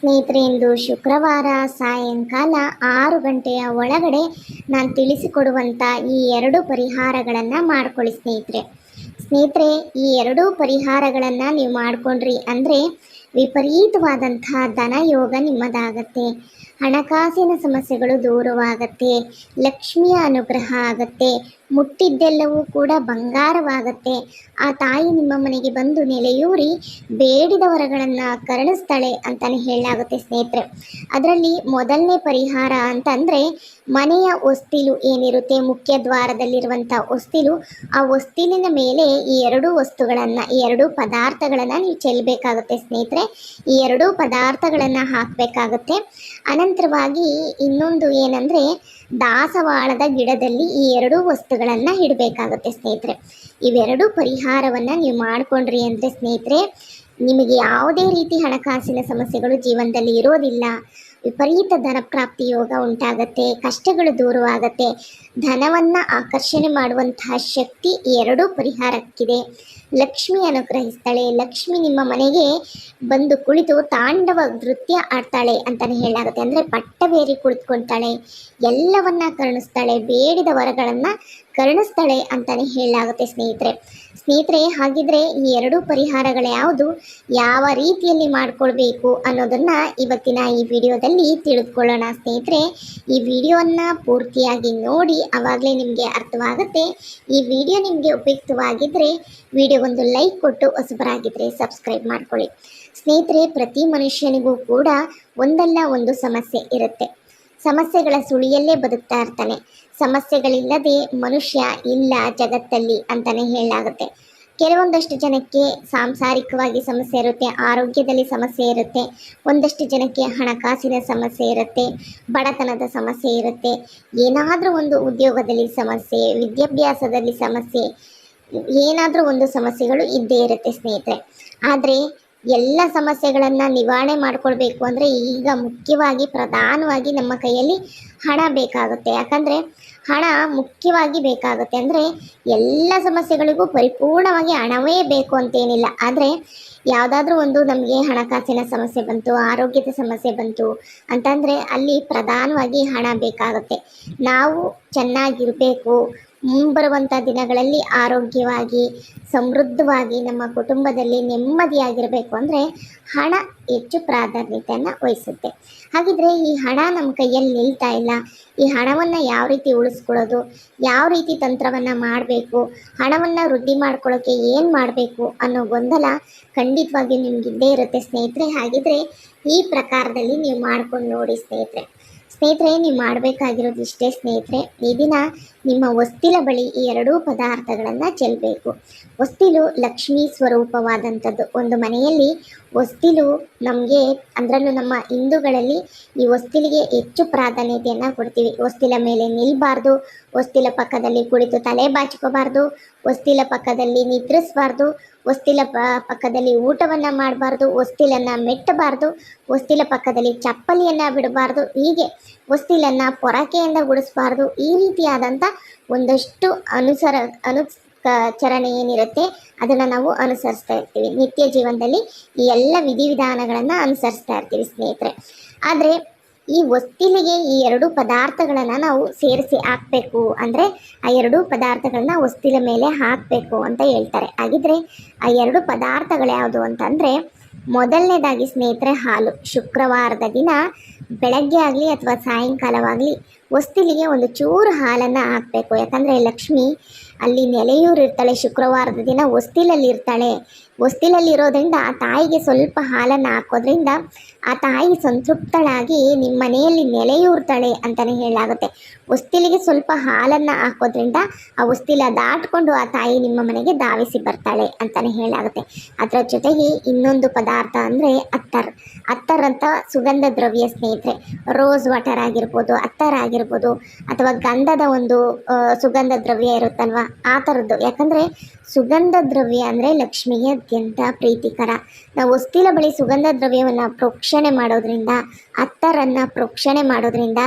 ಸ್ನೇಹಿತರೆ, ಇಂದು ಶುಕ್ರವಾರ ಸಾಯಂಕಾಲ ಆರು ಗಂಟೆಯ ಒಳಗಡೆ ನಾನು ತಿಳಿಸಿಕೊಡುವಂಥ ಈ ಎರಡು ಪರಿಹಾರಗಳನ್ನು ಮಾಡ್ಕೊಳ್ಳಿ ಸ್ನೇಹಿತರೆ. ಸ್ನೇಹಿತರೆ, ಈ ಎರಡೂ ಪರಿಹಾರಗಳನ್ನು ನೀವು ಮಾಡಿಕೊಂಡ್ರಿ ಅಂದರೆ ವಿಪರೀತವಾದಂಥ ಧನಯೋಗ ನಿಮ್ಮದಾಗತ್ತೆ. ಹಣಕಾಸಿನ ಸಮಸ್ಯೆಗಳು ದೂರವಾಗತ್ತೆ, ಲಕ್ಷ್ಮಿಯ ಅನುಗ್ರಹ ಆಗತ್ತೆ, ಮುಟ್ಟಿದ್ದೆಲ್ಲವೂ ಕೂಡ ಬಂಗಾರವಾಗತ್ತೆ. ಆ ತಾಯಿ ನಿಮ್ಮ ಮನೆಗೆ ಬಂದು ನೆಲೆಯೂರಿ ಬೇಡಿದ ವರಗಳನ್ನು ಕರುಣಿಸ್ತಾಳೆ ಅಂತಲೇ ಹೇಳಲಾಗುತ್ತೆ ಸ್ನೇಹಿತರೆ. ಅದರಲ್ಲಿ ಮೊದಲನೇ ಪರಿಹಾರ ಅಂತಂದರೆ ಮನೆಯ ಒಸ್ತಿಲು ಏನಿರುತ್ತೆ, ಮುಖ್ಯ ದ್ವಾರದಲ್ಲಿರುವಂಥ ಹೊಸ್ತಿಲು, ಆ ಹೊಸ್ತಿಲಿನ ಮೇಲೆ ಈ ಎರಡೂ ವಸ್ತುಗಳನ್ನು, ಈ ಎರಡೂ ಪದಾರ್ಥಗಳನ್ನು ನೀವು ಚೆಲ್ಲಬೇಕಾಗುತ್ತೆ ಸ್ನೇಹಿತರೆ. ಈ ಎರಡೂ ಪದಾರ್ಥಗಳನ್ನು ಹಾಕಬೇಕಾಗುತ್ತೆ. ಅನಂತರವಾಗಿ ಇನ್ನೊಂದು ಏನಂದರೆ ದಾಸವಾಳದ ಗಿಡದಲ್ಲಿ ಈ ಎರಡೂ ವಸ್ತುಗಳನ್ನು ಇಡಬೇಕಾಗುತ್ತೆ ಸ್ನೇಹಿತರೆ. ಇವೆರಡೂ ಪರಿಹಾರವನ್ನು ನೀವು ಮಾಡಿಕೊಂಡ್ರಿ ಅಂದರೆ ಸ್ನೇಹಿತರೆ, ನಿಮಗೆ ಯಾವುದೇ ರೀತಿ ಹಣಕಾಸಿನ ಸಮಸ್ಯೆಗಳು ಜೀವನದಲ್ಲಿ ಇರೋದಿಲ್ಲ ವಿಪರೀತ ಧನ ಪ್ರಾಪ್ತಿ ಯೋಗ ಉಂಟಾಗತ್ತೆ, ಕಷ್ಟಗಳು ದೂರವಾಗತ್ತೆ. ಧನವನ್ನು ಆಕರ್ಷಣೆ ಮಾಡುವಂತಹ ಶಕ್ತಿ ಎರಡೂ ಪರಿಹಾರಕ್ಕಿದೆ. ಲಕ್ಷ್ಮಿ ಅನುಗ್ರಹಿಸ್ತಾಳೆ, ಲಕ್ಷ್ಮಿ ನಿಮ್ಮ ಮನೆಗೆ ಬಂದು ಕುಳಿತು ತಾಂಡವ ನೃತ್ಯ ಆಡ್ತಾಳೆ ಅಂತಲೇ ಹೇಳಾಗುತ್ತೆ ಅಂದರೆ ಪಟ್ಟಬೇರಿ ಕುಳಿತುಕೊಳ್ತಾಳೆ, ಎಲ್ಲವನ್ನ ಕರುಣಿಸ್ತಾಳೆ, ಬೇಡಿದ ವರಗಳನ್ನು ಕರುಣಿಸ್ತಾಳೆ ಅಂತಲೇ ಹೇಳಾಗುತ್ತೆ ಸ್ನೇಹಿತರೆ. ಸ್ನೇಹಿತರೆ, ಹಾಗಿದ್ರೆ ಈ ಎರಡೂ ಪರಿಹಾರಗಳು ಯಾವುದು? ಯಾವ ರೀತಿಯಲ್ಲಿ ಮಾಡ್ಕೊಳ್ಬೇಕು ಅನ್ನೋದನ್ನು ಇವತ್ತಿನ ಈ ವಿಡಿಯೋದಲ್ಲಿ ತಿಳಿದುಕೊಳ್ಳೋಣ ಸ್ನೇಹಿತರೆ. ಈ ವಿಡಿಯೋವನ್ನು ಪೂರ್ತಿಯಾಗಿ ನೋಡಿ ಆವಾಗಲೇ ನಿಮಗೆ ಅರ್ಥವಾಗುತ್ತೆ. ಈ ವಿಡಿಯೋ ನಿಮಗೆ ಉಪಯುಕ್ತವಾಗಿದ್ದರೆ ವಿಡಿಯೋಗೊಂದು ಲೈಕ್ ಕೊಟ್ಟು ಹೊಸಬರಾಗಿದ್ದರೆ ಸಬ್ಸ್ಕ್ರೈಬ್ ಮಾಡ್ಕೊಳ್ಳಿ. ಸ್ನೇಹಿತರೆ, ಪ್ರತಿ ಮನುಷ್ಯನಿಗೂ ಕೂಡ ಒಂದಲ್ಲ ಒಂದು ಸಮಸ್ಯೆ ಇರುತ್ತೆ. ಸಮಸ್ಯೆಗಳ ಸುಳಿಯಲ್ಲೇ ಬದುಕ್ತಾ ಇರ್ತಾನೆ. ಸಮಸ್ಯೆಗಳಿಲ್ಲದೆ ಮನುಷ್ಯ ಇಲ್ಲ ಜಗತ್ತಲ್ಲಿ ಅಂತಲೇ ಹೇಳಲಾಗುತ್ತೆ. ಕೆಲವೊಂದಷ್ಟು ಜನಕ್ಕೆ ಸಾಂಸಾರಿಕವಾಗಿ ಸಮಸ್ಯೆ ಇರುತ್ತೆ, ಆರೋಗ್ಯದಲ್ಲಿ ಸಮಸ್ಯೆ ಇರುತ್ತೆ, ಒಂದಷ್ಟು ಜನಕ್ಕೆ ಹಣಕಾಸಿನ ಸಮಸ್ಯೆ ಇರುತ್ತೆ, ಬಡತನದ ಸಮಸ್ಯೆ ಇರುತ್ತೆ. ಏನಾದರೂ ಒಂದು ಉದ್ಯೋಗದಲ್ಲಿ ಸಮಸ್ಯೆ, ವಿದ್ಯಾಭ್ಯಾಸದಲ್ಲಿ ಸಮಸ್ಯೆ, ಏನಾದರೂ ಒಂದು ಸಮಸ್ಯೆಗಳು ಇದ್ದೇ ಇರುತ್ತೆ ಸ್ನೇಹಿತರೆ. ಆದರೆ ಎಲ್ಲ ಸಮಸ್ಯೆಗಳನ್ನು ನಿವಾರಣೆ ಮಾಡಿಕೊಳ್ಬೇಕು ಅಂದರೆ ಈಗ ಮುಖ್ಯವಾಗಿ ಪ್ರಧಾನವಾಗಿ ನಮ್ಮ ಕೈಯಲ್ಲಿ ಹಣ ಬೇಕಾಗುತ್ತೆ. ಯಾಕಂದರೆ ಹಣ ಮುಖ್ಯವಾಗಿ ಬೇಕಾಗುತ್ತೆ ಅಂದರೆ ಎಲ್ಲ ಸಮಸ್ಯೆಗಳಿಗೂ ಪರಿಪೂರ್ಣವಾಗಿ ಹಣವೇ ಬೇಕು ಅಂತೇನಿಲ್ಲ. ಆದರೆ ಯಾವುದಾದ್ರೂ ಒಂದು ನಮಗೆ ಹಣಕಾಸಿನ ಸಮಸ್ಯೆ ಬಂತು, ಆರೋಗ್ಯದ ಸಮಸ್ಯೆ ಬಂತು ಅಂತಂದರೆ ಅಲ್ಲಿ ಪ್ರಧಾನವಾಗಿ ಹಣ ಬೇಕಾಗುತ್ತೆ. ನಾವು ಚೆನ್ನಾಗಿರಬೇಕು ಮುಂಬರುವಂಥ ದಿನಗಳಲ್ಲಿ ಆರೋಗ್ಯವಾಗಿ, ಸಮೃದ್ಧವಾಗಿ ನಮ್ಮ ಕುಟುಂಬದಲ್ಲಿ ನೆಮ್ಮದಿಯಾಗಿರಬೇಕು ಅಂದರೆ ಹಣ ಹೆಚ್ಚು ಪ್ರಾಧಾನ್ಯತೆಯನ್ನು ವಹಿಸುತ್ತೆ. ಹಾಗಿದ್ರೆ ಈ ಹಣ ನಮ್ಮ ಕೈಯಲ್ಲಿ ನಿಲ್ತಾ ಇಲ್ಲ, ಈ ಹಣವನ್ನು ಯಾವ ರೀತಿ ಉಳಿಸ್ಕೊಳ್ಳೋದು, ಯಾವ ರೀತಿ ತಂತ್ರವನ್ನು ಮಾಡಬೇಕು, ಹಣವನ್ನು ವೃದ್ಧಿ ಮಾಡ್ಕೊಳ್ಳೋಕ್ಕೆ ಏನು ಮಾಡಬೇಕು ಅನ್ನೋ ಗೊಂದಲ ಖಂಡಿತವಾಗಿ ನಿಮಗಿದ್ದೇ ಇರುತ್ತೆ ಸ್ನೇಹಿತರೆ. ಹಾಗಿದ್ರೆ ಈ ಪ್ರಕಾರದಲ್ಲಿ ನೀವು ಮಾಡ್ಕೊಂಡು ನೋಡಿ ಸ್ನೇಹಿತರೆ. ಸ್ನೇಹಿತರೆ, ನೀವು ಮಾಡಬೇಕಾಗಿರೋದು ಇಷ್ಟೇ ಸ್ನೇಹಿತರೆ. ಈ ದಿನ ನಿಮ್ಮ ವಸ್ತಿಲ ಬಳಿ ಈ ಎರಡೂ ಪದಾರ್ಥಗಳನ್ನು ಚೆಲ್ಲಬೇಕು ಒಸ್ತಿಲು ಲಕ್ಷ್ಮೀ ಸ್ವರೂಪವಾದಂಥದ್ದು. ಒಂದು ಮನೆಯಲ್ಲಿ ಒಸ್ತಿಲು ನಮಗೆ ಅದರಲ್ಲೂ ನಮ್ಮ ಹಿಂದೂಗಳಲ್ಲಿ ಈ ಒಸ್ತಿಲಿಗೆ ಹೆಚ್ಚು ಪ್ರಾಧಾನ್ಯತೆಯನ್ನು ಕೊಡ್ತೀವಿ. ವಸ್ತಿಲ ಮೇಲೆ ನಿಲ್ಲಬಾರ್ದು ಒಸ್ತಿಲ ಪಕ್ಕದಲ್ಲಿ ಕುಳಿತು ತಲೆ ಬಾಚ್ಕೋಬಾರ್ದು ಒಸ್ತಿಲ ಪಕ್ಕದಲ್ಲಿ ನಿದ್ರಿಸಬಾರ್ದು ಒಸ್ತಿಲ ಪ, ಪಕ್ಕದಲ್ಲಿ ಊಟವನ್ನು ಮಾಡಬಾರ್ದು ಒಸ್ತಿಲನ್ನು ಮೆಟ್ಟಬಾರ್ದು, ವಸ್ತಿಲ ಪಕ್ಕದಲ್ಲಿ ಚಪ್ಪಲಿಯನ್ನು ಬಿಡಬಾರ್ದು. ಹೀಗೆ ಹೊಸ್ತಿಲನ್ನು ಪೊರಕೆಯಿಂದ ಗುಡಿಸಬಾರ್ದು. ಈ ರೀತಿಯಾದಂಥ ಒಂದಷ್ಟು ಅನುಸರ ಅನು ಚರಣೆ ಏನಿರುತ್ತೆ ಅದನ್ನು ನಾವು ಅನುಸರಿಸ್ತಾ ಇರ್ತೀವಿ. ನಿತ್ಯ ಜೀವನದಲ್ಲಿ ಈ ಎಲ್ಲ ವಿಧಿವಿಧಾನಗಳನ್ನು ಅನುಸರಿಸ್ತಾ ಇರ್ತೀವಿ ಸ್ನೇಹಿತರೆ. ಆದರೆ ಈ ಹೊಸ್ತಿಲಿಗೆ ಈ ಎರಡು ಪದಾರ್ಥಗಳನ್ನು ನಾವು ಸೇರಿಸಿ ಹಾಕಬೇಕು ಅಂದರೆ ಆ ಎರಡು ಪದಾರ್ಥಗಳನ್ನ ಹೊಸ್ತಿಲ ಮೇಲೆ ಹಾಕಬೇಕು ಅಂತ ಹೇಳ್ತಾರೆ. ಹಾಗಿದ್ರೆ ಆ ಎರಡು ಪದಾರ್ಥಗಳು ಯಾವುದು ಅಂತಂದರೆ ಮೊದಲನೇದಾಗಿ ಸ್ನೇಹಿತರೆ ಹಾಲು. ಶುಕ್ರವಾರದ ದಿನ ಬೆಳಗ್ಗೆ ಆಗಲಿ ಅಥವಾ ಸಾಯಂಕಾಲವಾಗಲಿ ಹೊಸ್ತಿಲಿಗೆ ಒಂದು ಚೂರು ಹಾಲನ್ನು ಹಾಕಬೇಕು. ಯಾಕಂದರೆ ಲಕ್ಷ್ಮಿ ಅಲ್ಲಿ ನೆಲೆಯೂರು ಇರ್ತಾಳೆ ಶುಕ್ರವಾರದ ದಿನ ಹೊಸ್ತಿಲಲ್ಲಿ ಇರ್ತಾಳೆ ಹೊಸ್ತಿಲಲ್ಲಿ ಇರೋದ್ರಿಂದ ಆ ತಾಯಿಗೆ ಸ್ವಲ್ಪ ಹಾಲನ್ನು ಹಾಕೋದ್ರಿಂದ ಆ ತಾಯಿ ಸಂತೃಪ್ತಳಾಗಿ ನಿಮ್ಮ ಮನೆಯಲ್ಲಿ ನೆಲೆಯೂರ್ತಾಳೆ ಅಂತಲೇ ಹೇಳಲಾಗುತ್ತೆ. ಹೊಸ್ತಿಲಿಗೆ ಸ್ವಲ್ಪ ಹಾಲನ್ನು ಹಾಕೋದ್ರಿಂದ ಆ ಹೊಸ್ತಿಲ ದಾಟ್ಕೊಂಡು ಆ ತಾಯಿ ನಿಮ್ಮ ಮನೆಗೆ ಧಾವಿಸಿ ಬರ್ತಾಳೆ ಅಂತಲೇ ಹೇಳಲಾಗುತ್ತೆ. ಅದರ ಜೊತೆಗೆ ಇನ್ನೊಂದು ಪದಾರ್ಥ ಅಂದರೆ ಅತ್ತರ್. ಅತ್ತರ್ ಅಂತ ಸುಗಂಧ ದ್ರವ್ಯ ಸ್ನೇಹಿತರೆ, ರೋಸ್ ವಾಟರ್ ಆಗಿರ್ಬೋದು, ಅತ್ತರ್ ಆಗಿರ್ಬೋದು. ಅಥವಾ ಗಂಧದ ಒಂದು ಸುಗಂಧ ದ್ರವ್ಯ ಇರುತ್ತಲ್ವ? ಆ ಥರದ್ದು ಯಾಕಂದರೆ ಸುಗಂಧ ದ್ರವ್ಯ ಅಂದರೆ ಲಕ್ಷ್ಮಿಗೆ ಅತ್ಯಂತ ಪ್ರೀತಿಕರ. ನಾವು ಹೊಸ್ತಿಲ ಬಳಿ ಸುಗಂಧ ದ್ರವ್ಯವನ್ನು ಪ್ರೋಕ್ಷಣೆ ಮಾಡೋದ್ರಿಂದ, ಅತ್ತರನ್ನು ಪ್ರೋಕ್ಷಣೆ ಮಾಡೋದ್ರಿಂದ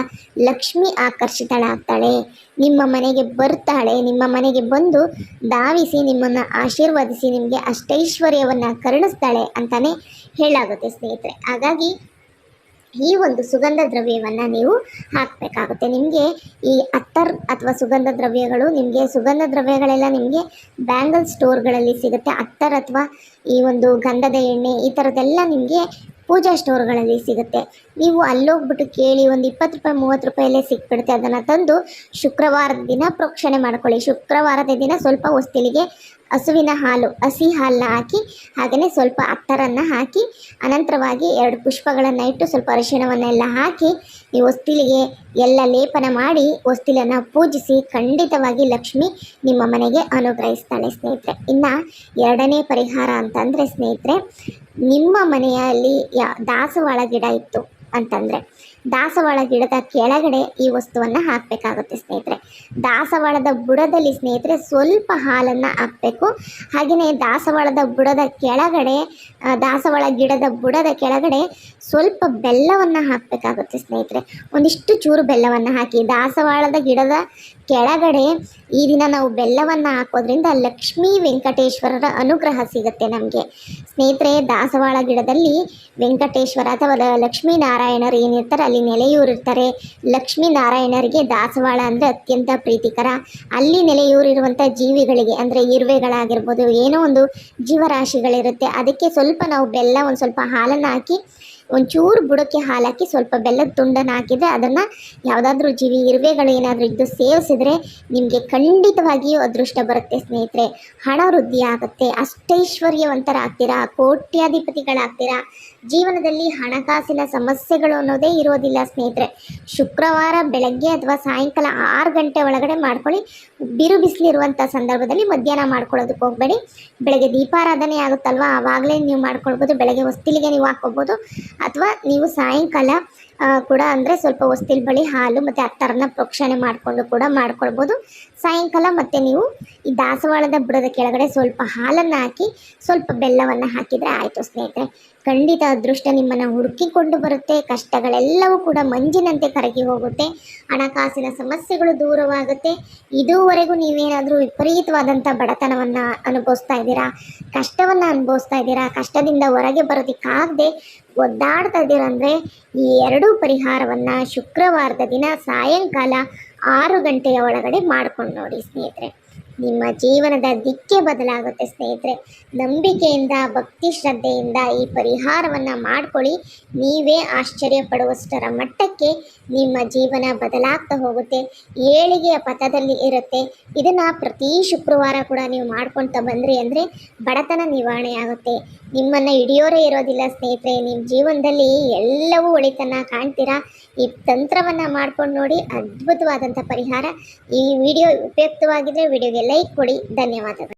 ಲಕ್ಷ್ಮಿ ಆಕರ್ಷಿತಳಾಗ್ತಾಳೆ. ನಿಮ್ಮ ಮನೆಗೆ ಬರ್ತಾಳೆ. ನಿಮ್ಮ ಮನೆಗೆ ಬಂದು ಧಾವಿಸಿ, ನಿಮ್ಮನ್ನು ಆಶೀರ್ವದಿಸಿ, ನಿಮಗೆ ಅಷ್ಟೈಶ್ವರ್ಯವನ್ನು ಕರುಣಿಸ್ತಾಳೆ ಅಂತಲೇ ಹೇಳಾಗುತ್ತೆ ಸ್ನೇಹಿತರೆ. ಹಾಗಾಗಿ ಈ ಒಂದು ಸುಗಂಧ ದ್ರವ್ಯವನ್ನು ನೀವು ಹಾಕಬೇಕಾಗುತ್ತೆ. ನಿಮಗೆ ಈ ಅತ್ತರ್ ಅಥವಾ ಸುಗಂಧ ದ್ರವ್ಯಗಳು ನಿಮಗೆ ಸುಗಂಧ ದ್ರವ್ಯಗಳೆಲ್ಲ ನಿಮಗೆ ಬ್ಯಾಂಗಲ್ ಸ್ಟೋರ್ಗಳಲ್ಲಿ ಸಿಗುತ್ತೆ. ಅತ್ತರ್ ಅಥವಾ ಈ ಒಂದು ಗಂಧದ ಎಣ್ಣೆ ಈ ಥರದ್ದೆಲ್ಲ ನಿಮಗೆ ಪೂಜಾ ಸ್ಟೋರ್ಗಳಲ್ಲಿ ಸಿಗುತ್ತೆ. ನೀವು ಅಲ್ಲೋಗ್ಬಿಟ್ಟು ಕೇಳಿ ಒಂದು ಇಪ್ಪತ್ತು ರೂಪಾಯಿ, ಮೂವತ್ತು ರೂಪಾಯಲ್ಲೇ ಸಿಕ್ಬಿಡುತ್ತೆ. ಅದನ್ನು ತಂದು ಶುಕ್ರವಾರದ ದಿನ ಪ್ರೋಕ್ಷಣೆ ಮಾಡ್ಕೊಳ್ಳಿ. ಶುಕ್ರವಾರದ ದಿನ ಸ್ವಲ್ಪ ಹೊಸ್ತಿಲಿಗೆ ಹಸುವಿನ ಹಾಲು, ಹಸಿ ಹಾಲನ್ನ ಹಾಕಿ ಹಾಗೆಯೇ ಸ್ವಲ್ಪ ಅತ್ತರನ್ನು ಹಾಕಿ, ಅನಂತರವಾಗಿ ಎರಡು ಪುಷ್ಪಗಳನ್ನು ಇಟ್ಟು ಸ್ವಲ್ಪ ಅರಿಶಿಣವನ್ನೆಲ್ಲ ಹಾಕಿ, ಈ ಹೊಸ್ತಿಲಿಗೆ ಎಲ್ಲ ಲೇಪನ ಮಾಡಿ, ಹೊಸ್ತಿಲನ್ನು ಪೂಜಿಸಿ ಖಂಡಿತವಾಗಿ ಲಕ್ಷ್ಮಿ ನಿಮ್ಮ ಮನೆಗೆ ಅನುಗ್ರಹಿಸ್ತಾಳೆ ಸ್ನೇಹಿತರೆ. ಇನ್ನು ಎರಡನೇ ಪರಿಹಾರ ಅಂತಂದರೆ ಸ್ನೇಹಿತರೆ, ನಿಮ್ಮ ಮನೆಯಲ್ಲಿ ಯಾ ದಾಸವಾಳ ಗಿಡ ಇತ್ತು ಅಂತಂದರೆ ದಾಸವಾಳ ಗಿಡದ ಕೆಳಗಡೆ ಈ ವಸ್ತುವನ್ನು ಹಾಕಬೇಕಾಗುತ್ತೆ ಸ್ನೇಹಿತರೆ. ದಾಸವಾಳದ ಬುಡದಲ್ಲಿ ಸ್ನೇಹಿತರೆ ಸ್ವಲ್ಪ ಹಾಲನ್ನು ಹಾಕಬೇಕು. ಹಾಗೆಯೇ ದಾಸವಾಳದ ಬುಡದ ಕೆಳಗಡೆ ದಾಸವಾಳ ಗಿಡದ ಬುಡದ ಕೆಳಗಡೆ ಸ್ವಲ್ಪ ಬೆಲ್ಲವನ್ನು ಹಾಕಬೇಕಾಗುತ್ತೆ ಸ್ನೇಹಿತರೆ. ಒಂದಿಷ್ಟು ಚೂರು ಬೆಲ್ಲವನ್ನು ಹಾಕಿ, ದಾಸವಾಳದ ಗಿಡದ ಕೆಳಗಡೆ ಈ ದಿನ ನಾವು ಬೆಲ್ಲವನ್ನು ಹಾಕೋದ್ರಿಂದ ಲಕ್ಷ್ಮೀ ವೆಂಕಟೇಶ್ವರರ ಅನುಗ್ರಹ ಸಿಗುತ್ತೆ ನಮಗೆ. ಸ್ನೇಹಿತರೆ, ದಾಸವಾಳ ಗಿಡದಲ್ಲಿ ವೆಂಕಟೇಶ್ವರ ಅಥವಾ ಲ- ಲಕ್ಷ್ಮೀನಾರಾಯಣರು ಏನಿರ್ತಾರೆ ಅಲ್ಲಿ ನೆಲೆಯೂರಿರ್ತಾರೆ. ಲಕ್ಷ್ಮೀನಾರಾಯಣರಿಗೆ ದಾಸವಾಳ ಅಂದರೆ ಅತ್ಯಂತ ಪ್ರೀತಿಕರ. ಅಲ್ಲಿ ನೆಲೆಯೂರಿರುವಂಥ ಜೀವಿಗಳಿಗೆ ಅಂದರೆ ಇರುವೆಗಳಾಗಿರ್ಬೋದು, ಏನೋ ಒಂದು ಜೀವರಾಶಿಗಳಿರುತ್ತೆ. ಅದಕ್ಕೆ ಸ್ವಲ್ಪ ನಾವು ಬೆಲ್ಲ, ಒಂದು ಸ್ವಲ್ಪ ಹಾಲನ್ನು ಹಾಕಿ ಒಂಚೂರು ಬುಡಕ್ಕೆ ಹಾಲಾಕಿ ಸ್ವಲ್ಪ ಬೆಲ್ಲದ ತುಂಡನ್ನು ಹಾಕಿದರೆ ಅದನ್ನು ಯಾವುದಾದ್ರೂ ಜೀವಿ ಇರುವೆಗಳು ಏನಾದರೂ ಇದ್ದು ಸೇವಿಸಿದ್ರೆ ನಿಮಗೆ ಖಂಡಿತವಾಗಿಯೂ ಅದೃಷ್ಟ ಬರುತ್ತೆ ಸ್ನೇಹಿತರೆ. ಹಣ ವೃದ್ಧಿ ಆಗುತ್ತೆ. ಅಷ್ಟೈಶ್ವರ್ಯವಂತರಾಗ್ತೀರಾ ಕೋಟ್ಯಾಧಿಪತಿಗಳಾಗ್ತೀರಾ? ಜೀವನದಲ್ಲಿ ಹಣಕಾಸಿನ ಸಮಸ್ಯೆಗಳು ಅನ್ನೋದೇ ಇರೋದಿಲ್ಲ ಸ್ನೇಹಿತರೆ. ಶುಕ್ರವಾರ ಬೆಳಗ್ಗೆ ಅಥವಾ ಸಾಯಂಕಾಲ ಆರು ಗಂಟೆ ಒಳಗಡೆ ಮಾಡ್ಕೊಳ್ಳಿ. ಬಿರು ಬಿಸಿಲಿರುವಂಥ ಸಂದರ್ಭದಲ್ಲಿ ಮಧ್ಯಾಹ್ನ ಮಾಡ್ಕೊಳ್ಳೋದಕ್ಕೆ ಹೋಗಬೇಡಿ. ಬೆಳಗ್ಗೆ ದೀಪಾರಾಧನೆ ಆಗುತ್ತಲ್ವ? ಆವಾಗಲೇ ನೀವು ಮಾಡ್ಕೊಳ್ಬೋದು. ಬೆಳಗ್ಗೆ ಹೊಸ್ತಿಲಿಗೆ ನೀವು ಹಾಕ್ಕೋಬೋದು ಅಥವಾ ನೀವು ಸಾಯಂಕಾಲ ಕೂಡ ಅಂದರೆ ಸ್ವಲ್ಪ ಹೊಸ್ತಿಲ್ ಬಳಿ ಹಾಲು ಮತ್ತು ಅತ್ತರನ್ನ ಪ್ರೋಕ್ಷಣೆ ಮಾಡಿಕೊಂಡು ಕೂಡ ಮಾಡ್ಕೊಳ್ಬೋದು. ಸಾಯಂಕಾಲ ಮತ್ತು ನೀವು ಈ ದಾಸವಾಳದ ಬುಡದ ಕೆಳಗಡೆ ಸ್ವಲ್ಪ ಹಾಲನ್ನು ಹಾಕಿ ಸ್ವಲ್ಪ ಬೆಲ್ಲವನ್ನು ಹಾಕಿದರೆ ಆಯಿತು ಸ್ನೇಹಿತರೆ. ಖಂಡಿತ ಅದೃಷ್ಟ ನಿಮ್ಮನ್ನು ಹುಡುಕಿಕೊಂಡು ಬರುತ್ತೆ. ಕಷ್ಟಗಳೆಲ್ಲವೂ ಕೂಡ ಮಂಜಿನಂತೆ ಕರಗಿ ಹೋಗುತ್ತೆ. ಹಣಕಾಸಿನ ಸಮಸ್ಯೆಗಳು ದೂರವಾಗುತ್ತೆ. ಇದುವರೆಗೂ ನೀವೇನಾದರೂ ವಿಪರೀತವಾದಂಥ ಬಡತನವನ್ನು ಅನುಭವಿಸ್ತಾ ಇದ್ದೀರಾ? ಕಷ್ಟವನ್ನು ಅನುಭವಿಸ್ತಾ ಇದ್ದೀರಾ? ಕಷ್ಟದಿಂದ ಹೊರಗೆ ಬರೋದಕ್ಕಾಗದೆ ಒದ್ದಾಡ್ತಾ ಇದ್ದೀರಂದ್ರೆ ಈ ಎರಡೂ ಪರಿಹಾರವನ್ನು ಶುಕ್ರವಾರದ ದಿನ ಸಾಯಂಕಾಲ ಆರು ಗಂಟೆಯ ಒಳಗಡೆ ಮಾಡ್ಕೊಂಡು ನೋಡಿ ಸ್ನೇಹಿತರೆ. ನಿಮ್ಮ ಜೀವನದ ದಿಕ್ಕೇ ಬದಲಾಗುತ್ತೆ ಸ್ನೇಹಿತರೆ. ನಂಬಿಕೆಯಿಂದ, ಭಕ್ತಿ ಶ್ರದ್ಧೆಯಿಂದ ಈ ಪರಿಹಾರವನ್ನು ಮಾಡಿಕೊಳ್ಳಿ. ನೀವೇ ಆಶ್ಚರ್ಯ ಪಡುವಷ್ಟರ ಮಟ್ಟಕ್ಕೆ ನಿಮ್ಮ ಜೀವನ ಬದಲಾಗ್ತಾ ಹೋಗುತ್ತೆ. ಏಳಿಗೆಯ ಪಥದಲ್ಲಿ ಇರುತ್ತೆ. ಇದನ್ನು ಪ್ರತಿ ಶುಕ್ರವಾರ ಕೂಡ ನೀವು ಮಾಡ್ಕೊಳ್ತಾ ಬಂದ್ರಿ ಅಂದರೆ ಬಡತನ ನಿವಾರಣೆ ಆಗುತ್ತೆ. ನಿಮ್ಮನ್ನು ಹಿಡಿಯೋರೇ ಇರೋದಿಲ್ಲ ಸ್ನೇಹಿತರೆ. ನಿಮ್ಮ ಜೀವನದಲ್ಲಿ ಎಲ್ಲವೂ ಒಳಿತನ್ನ ಕಾಣ್ತೀರಾ? ಈ ತಂತ್ರವನ್ನು ಮಾಡ್ಕೊಂಡು ನೋಡಿ ಅದ್ಭುತವಾದಂಥ ಪರಿಹಾರ. ಈ ವಿಡಿಯೋ ಉಪಯುಕ್ತವಾಗಿದ್ದರೆ ವಿಡಿಯೋಗೆ ಲೈಕ್ ಕೊಡಿ. ಧನ್ಯವಾದಗಳು.